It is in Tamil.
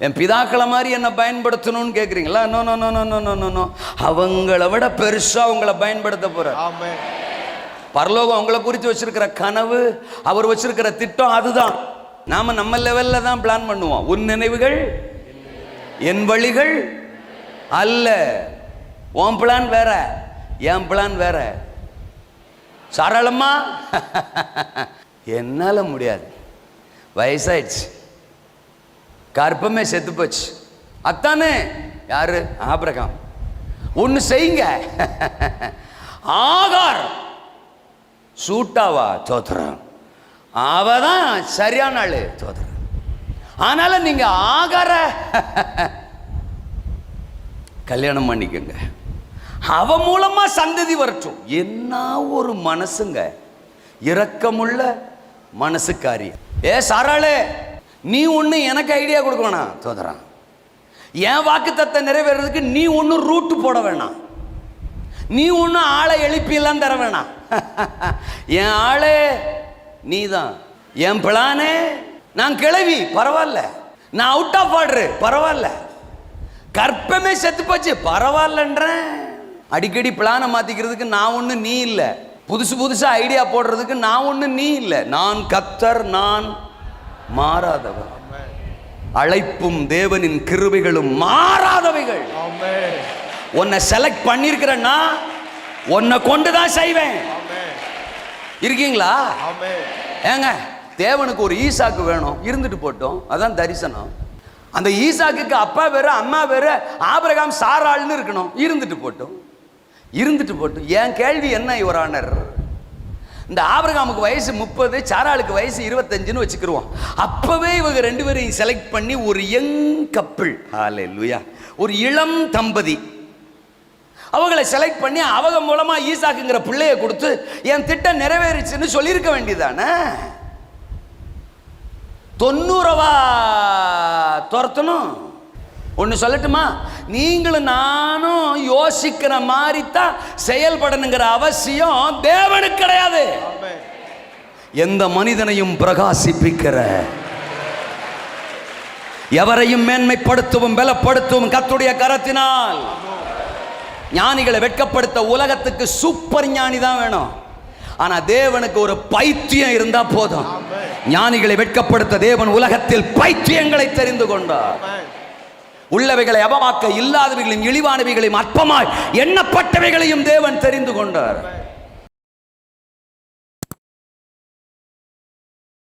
என் பிதாக்களை மாதிரி என்னை பயன்படுத்தணும்னு கேட்குறீங்களா no no no no no no no அவங்கள விட பெருசாக உங்களை பயன்படுத்த போகிற பரலோகம் அவங்கள குறித்து வச்சிருக்கிற கனவு அவர் வச்சிருக்கிற திட்டம் அதுதான். நாம் நம்ம லெவலில் தான் பிளான் பண்ணுவோம். உன் நினைவுகள் என் வழிகள் அல்ல. உன் பிளான் வேற என் பிளான் வேற. சரளமா என்னால் முடியாது. வயசாயிடுச்சு. கற்பமே செத்து போச்சு. அத்தானே யாரு? ஆபிரகாம். ஒன்று செய்யுங்க. ஆகார். சூட்டாவா சோதரம் அவ தான் சரியான ஆளு சோதரம் ஆனால நீங்க ஆகார கல்யாணம் பண்ணிக்கோங்க. அவ மூலமா சந்ததி வரட்டும். என்ன ஒரு மனசுங்க? இரக்கமுள்ள மனசுக்காரி. ஏ சாராளே. நீ ஒண்ணு எனக்கு ஐடியா கொடுக்க வேணாம். தோதுறான் என் வாக்குத்தத்தை நிறைவேறதுக்கு நீ ஒன்று ரூட்டு போட வேணாம். நீ ஒன்றும் ஆளை எழுப்பியெல்லாம் தர வேணாம். என் ஆளே நீ தான் என் பிளானே நான் கிளவி பரவாயில்ல. நான் அவுட் ஆஃப் ஆர்டரு பரவாயில்ல. கற்பமே செத்து போச்சு பரவாயில்லன்றேன். அடிக்கடி பிளானை மாத்திக்கிறதுக்கு நான் ஒன்று நீ இல்லை. புதுசு புதுசா ஐடியா போடுறதுக்கு நான் ஒன்று நீ இல்லை. நான் கத்தர் நான் மாறாதவர். அழைப்பும் தேவனின் கிருபைகளும் மாறாதவைகள். உன்னை செலக்ட் பண்ணியிருக்கிறேன்னா உன்னை கொண்டு தான் செய்வேன். இருக்கீங்களா. ஏங்க தேவனுக்கு ஒரு ஈசாக்கு வேணும். இருந்துட்டு போட்டோம். அதான் தரிசனம். அந்த ஈசாக்குக்கு அப்பா வேறு அம்மா வேறு ஆபிரகாம் சாராள்னு இருக்கணும். இருந்துட்டு போட்டோம். இருந்துட்டு போட்டோம். என் கேள்வி என்ன யுவரானர்? இந்த ஆபிரகாமுக்கு வயசு முப்பது சாராளுக்கு வயசு இருபத்தஞ்சுன்னு வச்சுக்கிருவோம். அப்பவே இவங்க ரெண்டு பேரையும் செலக்ட் பண்ணி ஒரு யங் கப்பிள் ஹாலே ஒரு இளம் தம்பதி. அவங்கள செலக்ட் பண்ணி அவங்க மூலமா ஈசாக்குங்கிற பிள்ளைய கொடுத்து என் திட்டம் நிறைவேறிச்சுன்னு சொல்லியிருக்க வேண்டியதானே? தொண்ணூறவா துரத்தணும். ஒன்று சொல்லட்டுமா? நீங்களும் நானும் யோசிக்கிற மாதிரி தான் செயல்படணுங்கிற அவசியம் தேவனுக்கு கிடையாது. எந்த மனிதனையும் பிரகாசிப்பிக்கிற எவரையும் மேன்மைப்படுத்தவும் பலப்படுத்தவும் கத்துடைய கரத்தினால். ஞானிகளை வெட்கப்படுத்த உலகத்துக்கு சூப்பர் ஞானி தான் வேணும். ஆனா தேவனுக்கு ஒரு பைத்தியம் இருந்தா போதும். ஞானிகளை வெட்கப்படுத்த தேவன் உலகத்தில் பைத்தியங்களை தெரிந்து கொண்டார். உள்ளவைகளை அவமாக்க இல்லாதவைகளையும் இழிவானவைகளையும் அற்பமாய் எண்ணப்பட்டவைகளையும் தேவன் தெரிந்து கொண்டார்.